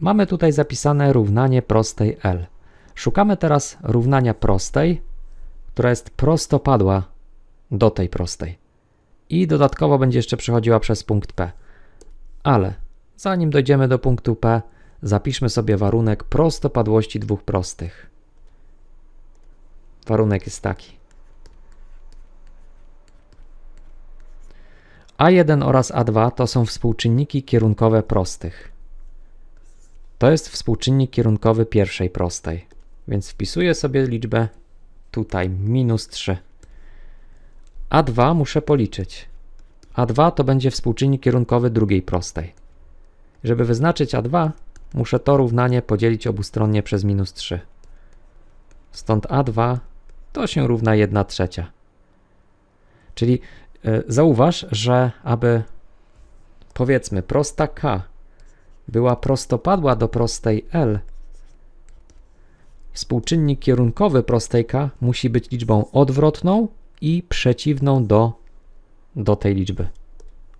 Mamy tutaj zapisane równanie prostej L. Szukamy teraz równania prostej, która jest prostopadła do tej prostej. I dodatkowo będzie jeszcze przechodziła przez punkt P. Ale zanim dojdziemy do punktu P, zapiszmy sobie warunek prostopadłości dwóch prostych. Warunek jest taki. A1 oraz A2 to są współczynniki kierunkowe prostych. To jest współczynnik kierunkowy pierwszej prostej, więc wpisuję sobie liczbę tutaj minus 3. A2 muszę policzyć. A2 to będzie współczynnik kierunkowy drugiej prostej. Żeby wyznaczyć A2, muszę to równanie podzielić obustronnie przez minus 3. Stąd A2 to się równa 1 trzecia. Czyli e, zauważ, że aby powiedzmy prosta K była prostopadła do prostej L, współczynnik kierunkowy prostej K musi być liczbą odwrotną i przeciwną do, do tej liczby.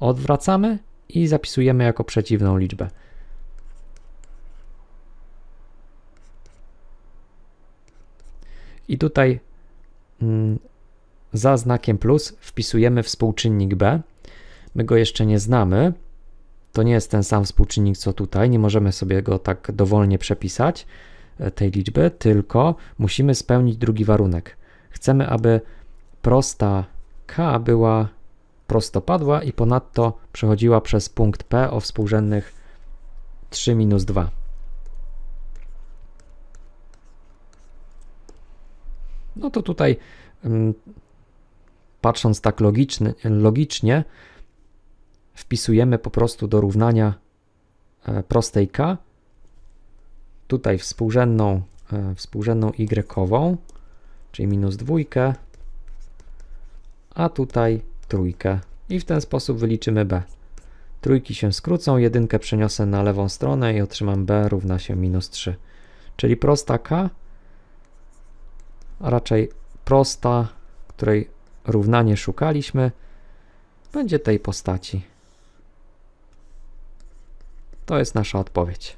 Odwracamy i zapisujemy jako przeciwną liczbę. I tutaj mm, za znakiem plus wpisujemy współczynnik b. My go jeszcze nie znamy. To nie jest ten sam współczynnik co tutaj. Nie możemy sobie go tak dowolnie przepisać, e, tej liczby, tylko musimy spełnić drugi warunek. Chcemy, aby prosta k była prostopadła i ponadto przechodziła przez punkt P o współrzędnych 3 minus 2. No to tutaj ym, patrząc tak logiczny, logicznie, wpisujemy po prostu do równania e, prostej k, tutaj współrzędną, e, współrzędną y, czyli minus dwójkę, a tutaj trójkę i w ten sposób wyliczymy b. Trójki się skrócą, jedynkę przeniosę na lewą stronę i otrzymam b równa się minus 3. Czyli prosta k, a raczej prosta, której równanie szukaliśmy, będzie tej postaci. To jest nasza odpowiedź.